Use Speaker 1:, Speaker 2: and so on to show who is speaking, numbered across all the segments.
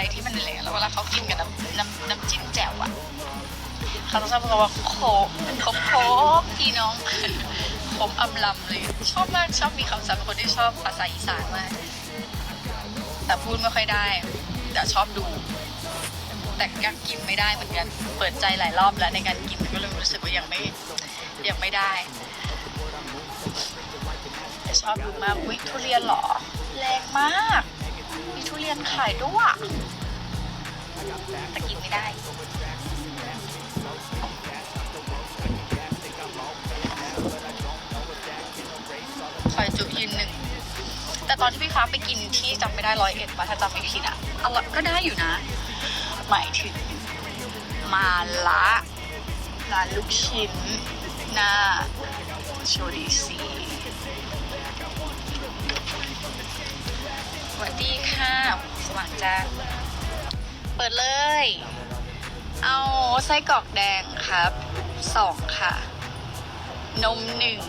Speaker 1: อะไรที่มันอะไรแล้วเวลาเขากินกับน้ำน้ำน้ำจิ้มแจ่วอะเขาจะชอบบอกว่าโคกโคกโคกพี่น้องผมอำลำเลย ชอบมากชอบมีคำศัพท์เป็นคนที่ชอบภาษาอีสานมาก แต่พูดไม่ค่อยได้ แต่ชอบดู แต่ก็กินไม่ได้เหมือนกัน เปิดใจหลายรอบแล้วในการกินก็เลยรู้สึกว่ายังไม่ยังไม่ได้แต่ชอบดูมากอุ้ยทุเรียนหรอแรงมาก มีทุเรียนขายด้วยแต่กินไม่ได้ซอยจุยืนหนึ่ง แต่ตอนที่พี่ฟ้าไปกินที่จำไม่ได้ร้อยเอ็ดว่าถ้าจำไม่ผิดอะอร่อยก็ได้อยู่นะ หมายถึงมาละร้านลูกชิ้นหน้าโชดีซี จ้าเปิดเลย เอาไส้กรอกแดงครับสองค่ะ นมหนึ่ง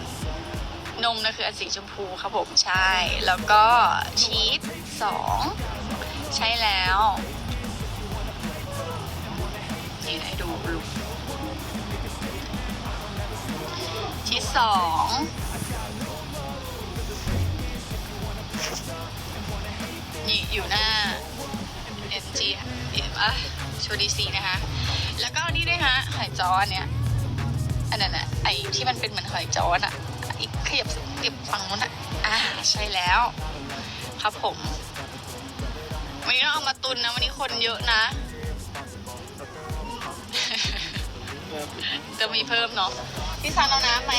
Speaker 1: นมนะคืออันสีชมพูครับผมใช่ แล้วก็ชีสสองใช่แล้วนี่ให้ดูลูกชีสสองนี่อยู่หน้า โชดีซีนะคะ แล้วก็นี่ด้วยฮะหอยจ้อนเนี้ยอันนั้นอะไอที่มันเป็นเหมือนหอยจ้อน่ะอีกขยับเก็บฝั่งนู้นอะอ่าใช่แล้ว ครับผม วันนี้เราเอามาตุนนะ วันนี้คนเยอะนะจะมีเพิ่มเนาะพี่ซันเอาน้ำไหม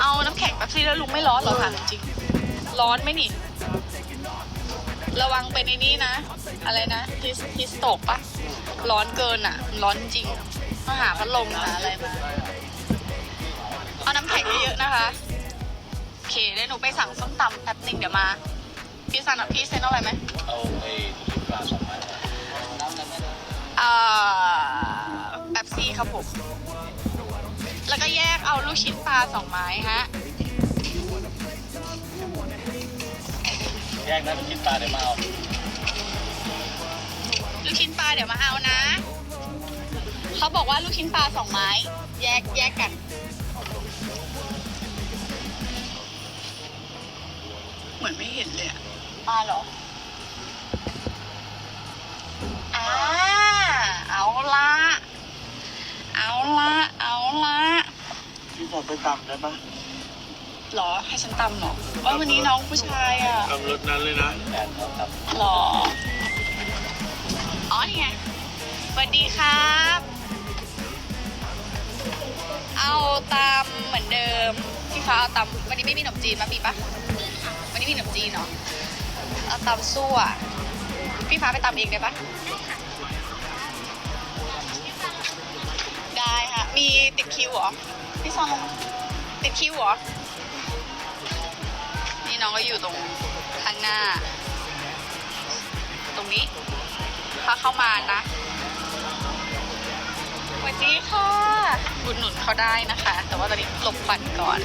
Speaker 1: เอาน้ำแข็งแป๊บซี่แล้วลุงไม่ร้อนหรอคะจริง ร้อนไหมนี่ ระวังไปในนี้นะ อะไรนะฮิสฮิสโตกปะร้อนเกินอะ ร้อนจริงต้องหาพัดลมหาอะไรมาเอาน้ำแข็งเยอะๆนะคะ โอเคเดี๋ยวหนูไปสั่งส้มตำแป๊บหนึ่งเดี๋ยวมา พี่ซันอะพี่เซ็นเอาอะไรไหม
Speaker 2: เอาไอ้ลูกปลาสองไม้น้ำนั้นไม่ได้
Speaker 1: อ่าแป๊บซี่ครับผม แล้วก็แยกเอาลูกชิ้นปลาสองไม้ฮะ
Speaker 2: แยกนะลูกชิ้นปลาเดี๋ยวมาเอา
Speaker 1: ลูกชิ้นปลาเดี๋ยวมาเอานะ เขาบอกว่าลูกชิ้นปลาสองไม้ แยกแยกกัน เหมือนไม่เห็นเลยอะปลาเหรอ อ่า เอาละ เอาละ เอาละ
Speaker 2: พี่จะไปตำได้ปะ
Speaker 1: หรอ ให้ฉันตำเหรอว่าวันนี้น้องผู้ชายอะ
Speaker 2: ตำรถนั้นเลยนะแปดครับครับ
Speaker 1: หรอ อ๋อนี่ไงสวัสดีครับ เอาตามเหมือนเดิม พี่ฟ้าเอาตามวันนี้ไม่มีขนมจีนมามีปะวันนี้มีขนมจีนเนาะเอาตามซั่วพี่ฟ้าไปตามเองได้ปะได้ค่ะ มีติดคิวเหรอ พี่ซองติดคิวเหรอ นี่น้องก็อยู่ตรงข้างหน้า ตรงนี้ถ้าเข้ามานะสวัสดีค่ะอุดหนุนเขาได้นะคะ แต่ว่าตอนนี้หลบควันก่อน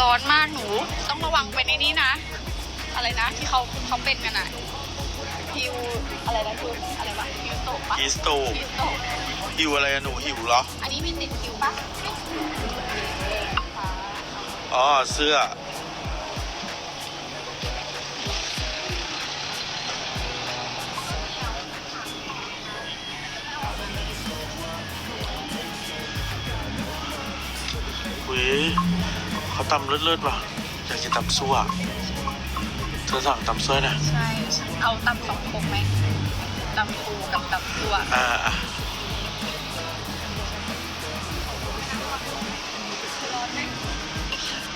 Speaker 1: ร้อนมากหนูต้องระวังเป็นในนี้นะ อะไรนะที่เขาเขาเป็นกันอะฮิวอะไรนะฮิวอะไรวะฮิวโตะปะ
Speaker 2: ฮิสโต
Speaker 1: ฮิวโตะ
Speaker 2: หิวอะไรอะหนูหิวเหรอ
Speaker 1: อันนี้มีติดคิวปะ
Speaker 2: อ๋อ เสื้อเว้ยเขาตำเลิศๆว่ะ อยากจะตำซั่วเธอสั่งตำซั่วนะ
Speaker 1: ใช่ เอาตำสองคงไหมตำปูกับตำตัว
Speaker 2: อ่า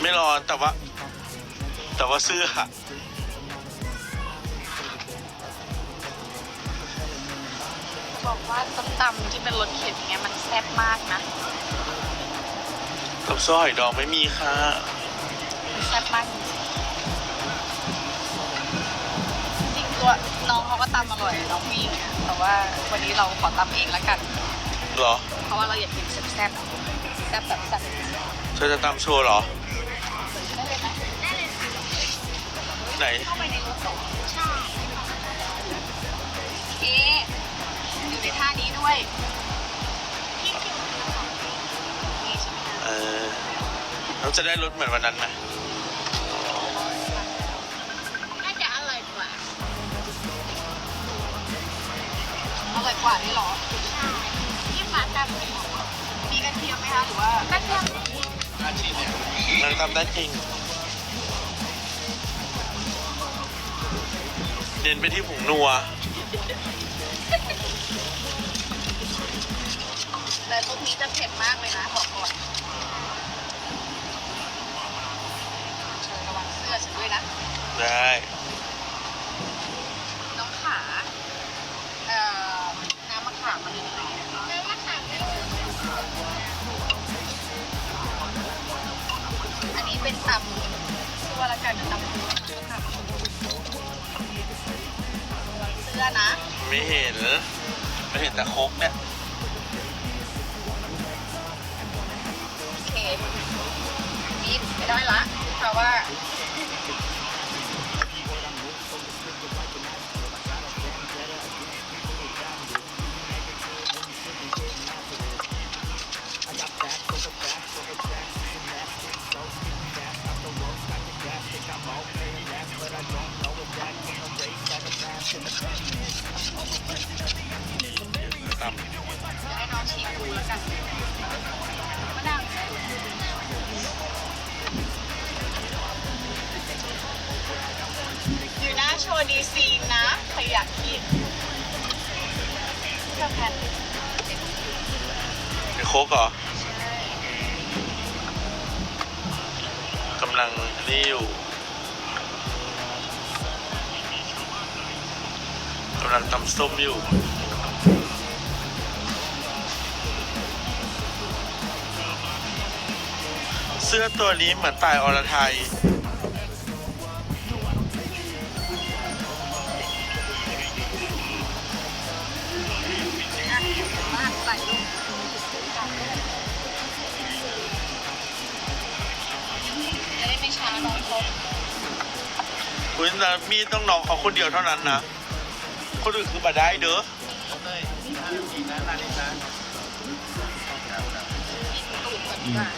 Speaker 2: ไม่ร้อนแต่ว่า แต่ว่าเสื้อ
Speaker 1: บอกว่าส้มตำที่เป็นรสเข็นอย่างเงี้ยมันแซ่บมากนะ
Speaker 2: ตำซั่วหอยดองไม่มีค่ะ
Speaker 1: มันแซ่บมากจริงจริงๆตัวน้องเขาก็ตำอร่อยน้องผู้หญิงอะแต่ว่าวันนี้เราขอตำเองแล้วกัน
Speaker 2: เหรอ
Speaker 1: เพราะว่าเราอยากกินแซ่บๆแซ่บแบบแซ่บ
Speaker 2: เธอจะตำโชว์เหรอ
Speaker 1: ไห
Speaker 2: น
Speaker 1: เข้าไปในรถเหรอใช่เอ๊ะอยู่ในท่านี้ด้วยนี่ใช่ไหมคะ
Speaker 2: เออเราจะได้รถเหมือนวันนั้นไหม
Speaker 1: น่าจะอร่อยกว่าอร่อยกว่านี่หรอใช่ที่ฟ้าทำมีกระเทียมไหมคะหรือว่า กระเทียม
Speaker 2: มันทำได้จริง เน้นไปที่ผงนัว
Speaker 1: แต่ตรงนี้จะเผ็ดมากเลยนะบอกก่อนเชิญระวังเสื้อฉันด้วยนะ
Speaker 2: ได้
Speaker 1: น้องขาเอ่อน้ำมะขามมันอยู่ไหนน้ำมะขามไม่รู้อันนี้เป็นตำชื่อว่าละกันตำปูค่ะ สื้อนะ
Speaker 2: ไม่เห็นไม่เห็นแต่โคกเนี่ย
Speaker 1: โอเคนี่ไม่ได้ละเพราะว่า อยู่หน้าโชว์ดีซีนนะใครอยากกินกาแฟ
Speaker 2: ในโคกเหรอกำลังนี่อยู่กำลังตำส้มอยู่ เสื้อตัวนี้เหมือนตายอรไทย
Speaker 1: มากใส่ลูกจะได้ไม่ช้าน้องเขา
Speaker 2: คุณนะมีต้องน้องเขาคนเดียวเท่านั้นนะ คนอื่นคือมาได้เด้อ
Speaker 1: ตูดกันดีกว่า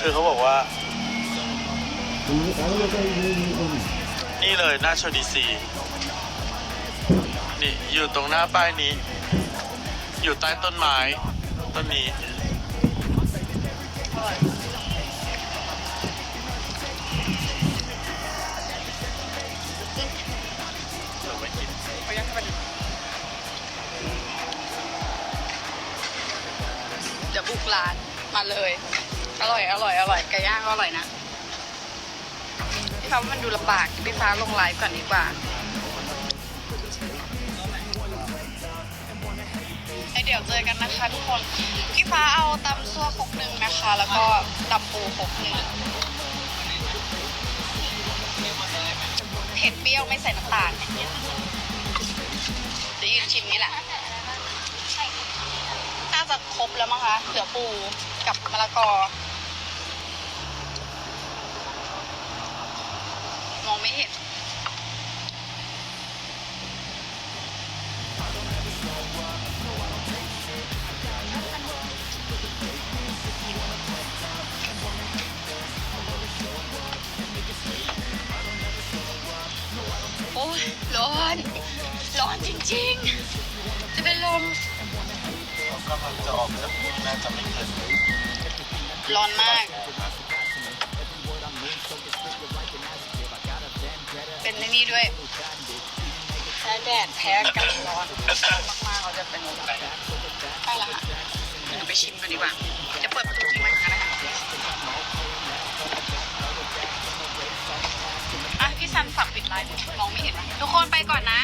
Speaker 2: คือเขาบอกว่า นี่เลยหน้าโชดีซีนี่อยู่ตรงหน้าป้ายนี้ อยู่ใต้ต้นไม้ต้นนี้
Speaker 1: อร่อยเดี๋ยวบุกร้านมาเลย อร่อย อร่อย อร่อย ไก่ย่างก็อร่อยนะพี่ฟ้ามันดูลำบากพี่ฟ้าลงไลฟ์ก่อนดีกว่าเดี๋ยวเจอกันนะคะทุกคน พี่ฟ้าเอาตำซั่วครกหนึ่งนะคะ แล้วก็ตำปูครกหนึ่งเผ็ดเปรี้ยวไม่ใส่น้ำตาลจะยืนชิมนี่แหละน่าจะครบแล้วมั้งคะ เหลือปูกับมะละกอ มอง ไม่เห็น โอ้ยร้อน ร้อนจริงๆ จะเป็นลม
Speaker 2: กำลังจะออกจากน่าจะไม่เกิน
Speaker 1: ร้อนมาก เป็นในนี่ด้วยแพ้แดดแพ้กับร้อนมากๆเราจะเป็นแบบใช่ละค่ะเดี๋ยวไปชิมกันดีกว่า จะเปิดประตูทิ้งไว้ก่อนนะคะอะพี่ซันฝากปิดไลน์มองไม่เห็นนะทุกคนไปก่อนนะ